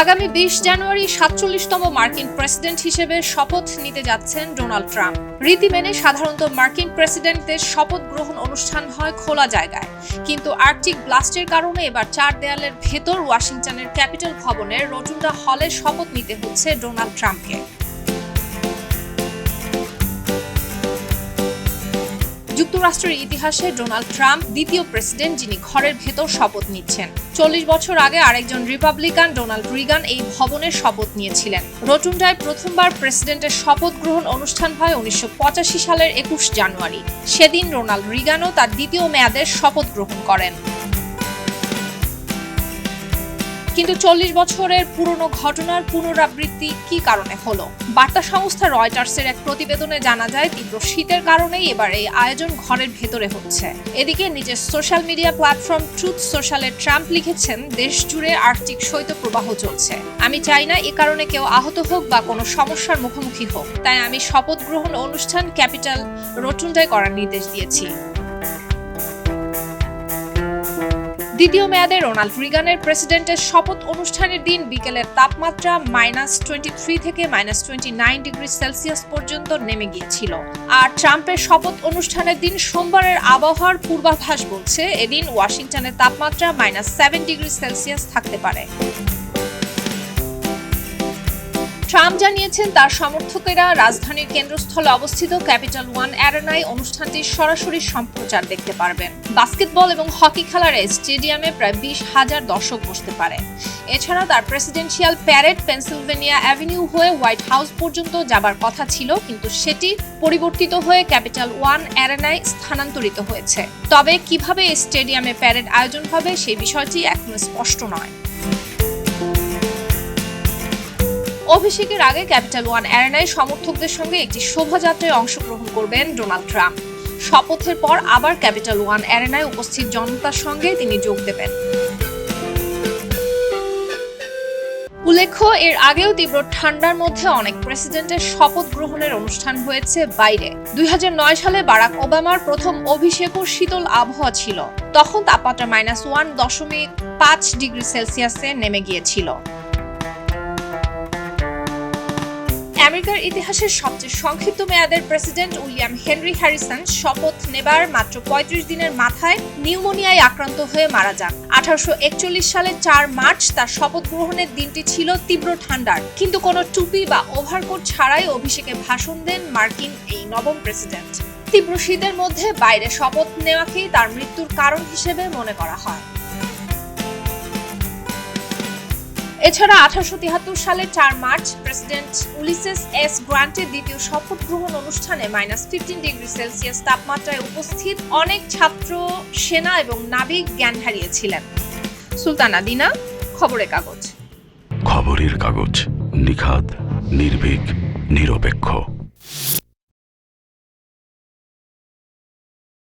আগামী বিশ জানুয়ারি সাতচল্লিশতম মার্কিন প্রেসিডেন্ট হিসেবে শপথ নিতে যাচ্ছেন ডোনাল্ড ট্রাম্প। রীতি মেনে সাধারণত মার্কিন প্রেসিডেন্টদের শপথ গ্রহণ অনুষ্ঠান হয় খোলা জায়গায়। কিন্তু আর্কটিক ব্লাস্টের কারণে এবার চার দেয়ালের ভেতর ওয়াশিংটনের ক্যাপিটাল ভবনের রোটুন্ডা হলে শপথ নিতে হচ্ছে ডোনাল্ড ট্রাম্পকে। যুক্তরাষ্ট্রের ইতিহাসে ডোনাল্ড ট্রাম্প দ্বিতীয় প্রেসিডেন্ট যিনি ঘরের ভেতর শপথ নিচ্ছেন। চল্লিশ বছর আগে আরেকজন রিপাবলিকান ডোনাল্ড রিগান এই ভবনের শপথ নিয়েছিলেন। রটুন্ডায় প্রথমবার প্রেসিডেন্টের শপথ গ্রহণ অনুষ্ঠান হয় উনিশশো পঁচাশি সালের একুশ জানুয়ারি। সেদিন রোনাল্ড রিগানও তার দ্বিতীয় মেয়াদের শপথ গ্রহণ করেন। কিন্তু চল্লিশ বছরের পুরনো ঘটনার পুনরাবৃত্তি কি কারণে হলো? বার্তা সংস্থা রয়টার্সের এক প্রতিবেদনে জানা যায়, তীব্র শীতের কারণেই এবার এই আয়োজন ঘরের ভেতরে হচ্ছে। এদিকে নিজের সোশ্যাল মিডিয়া প্ল্যাটফর্ম ট্রুথ সোশ্যালে ট্রাম্প লিখেছেন, দেশ জুড়ে আর্থিক শৈত্যপ্রবাহ চলছে। আমি চাই না এ কারণে কেউ আহত হোক বা কোনো সমস্যার মুখোমুখি হোক। তাই আমি শপথ গ্রহণ অনুষ্ঠান ক্যাপিটাল রটুন্ডায় করার নির্দেশ দিয়েছি। দ্বিতীয় মেয়াদে রোনাল্ড রিগানের প্রেসিডেন্টের শপথ অনুষ্ঠানের দিন বিকেলের তাপমাত্রা মাইনাস টোয়েন্টি থ্রি থেকে minus twenty nine degree Celsius পর্যন্ত নেমে গিয়েছিল। আর ট্রাম্পের শপথ অনুষ্ঠানের দিন সোমবারের আবহাওয়ার পূর্বাভাস বলছে, এদিন ওয়াশিংটনের তাপমাত্রা মাইনাস সেভেন ডিগ্রি সেলসিয়াস থাকতে পারে। ট্রাম্প জানিয়েছেন, তার সমর্থকেরা রাজধানীর কেন্দ্রস্থলে অবস্থিত ক্যাপিটাল ওয়ান অ্যারেনায় অনুষ্ঠানটির সরাসরি সম্প্রচার দেখতে পারবেন। বাস্কেটবল এবং হকি খেলার স্টেডিয়ামে প্রায় বিশ হাজার দর্শক বসতে পারে। এছাড়া তার প্রেসিডেন্সিয়াল প্যারেড পেনসিলভেনিয়া অ্যাভিনিউ হয়ে হোয়াইট হাউস পর্যন্ত যাবার কথা ছিল, কিন্তু সেটি পরিবর্তিত হয়ে ক্যাপিটাল ওয়ান অ্যারেনায় স্থানান্তরিত হয়েছে। তবে কীভাবে স্টেডিয়ামে প্যারেড আয়োজন হবে সেই বিষয়টি এখনও স্পষ্ট নয়। অভিষেকের আগে ক্যাপিটাল ওয়ান অ্যারেনায় সমর্থকদের সঙ্গে একটি শোভাযাত্রায় অংশগ্রহণ করবেন ডোনাল্ড ট্রাম্প। শপথের পর আবার ক্যাপিটাল ওয়ান অ্যারেনায় উপস্থিত জনতার সঙ্গে তিনি যোগ দেবেন। উল্লেখ্য, এর আগেও তীব্র ঠান্ডার মধ্যে অনেক প্রেসিডেন্টের শপথ গ্রহণের অনুষ্ঠান হয়েছে বাইরে। দুই হাজার নয় সালে বারাক ওবামার প্রথম অভিষেকও শীতল আবহাওয়া ছিল। তখন তাপমাত্রা মাইনাস ওয়ান দশমিক পাঁচ ডিগ্রি সেলসিয়াসে নেমে গিয়েছিল। আমেরিকার ইতিহাসের সবচেয়ে সংক্ষিপ্ত মেয়াদের প্রেসিডেন্ট উইলিয়াম হেনরি হ্যারিসন শপথ নেবার মাত্র পঁয়ত্রিশ দিনের মাথায় নিউমোনিয়ায় আক্রান্ত হয়ে মারা যান। আঠারোশো সালের চার মার্চ তার শপথ গ্রহণের দিনটি ছিল তীব্র ঠান্ডার। কিন্তু কোনো টুপি বা ওভারকোট ছাড়াই অভিষেকে ভাষণ দেন মার্কিন এই নবম প্রেসিডেন্ট। তীব্র শীতের মধ্যে বাইরে শপথ নেওয়াকেই তার মৃত্যুর কারণ হিসেবে মনে করা হয়। এছাড়া আঠারোশো তিয়াত্তর সালের চার মার্চ, প্রেসিডেন্ট উলিসেস এস গ্রান্টের দ্বিতীয় শপথ গ্রহণ অনুষ্ঠানে মাইনাস ফিফটিন ডিগ্রি সেলসিয়াস তাপমাত্রায় উপস্থিত অনেক ছাত্র, সেনা এবং নাবিক জ্ঞান হারিয়েছিলেন। সুলতানা দিনা, খবরের কাগজ। খবরের কাগজ নিখাত নির্ভীক, নিরপেক্ষ।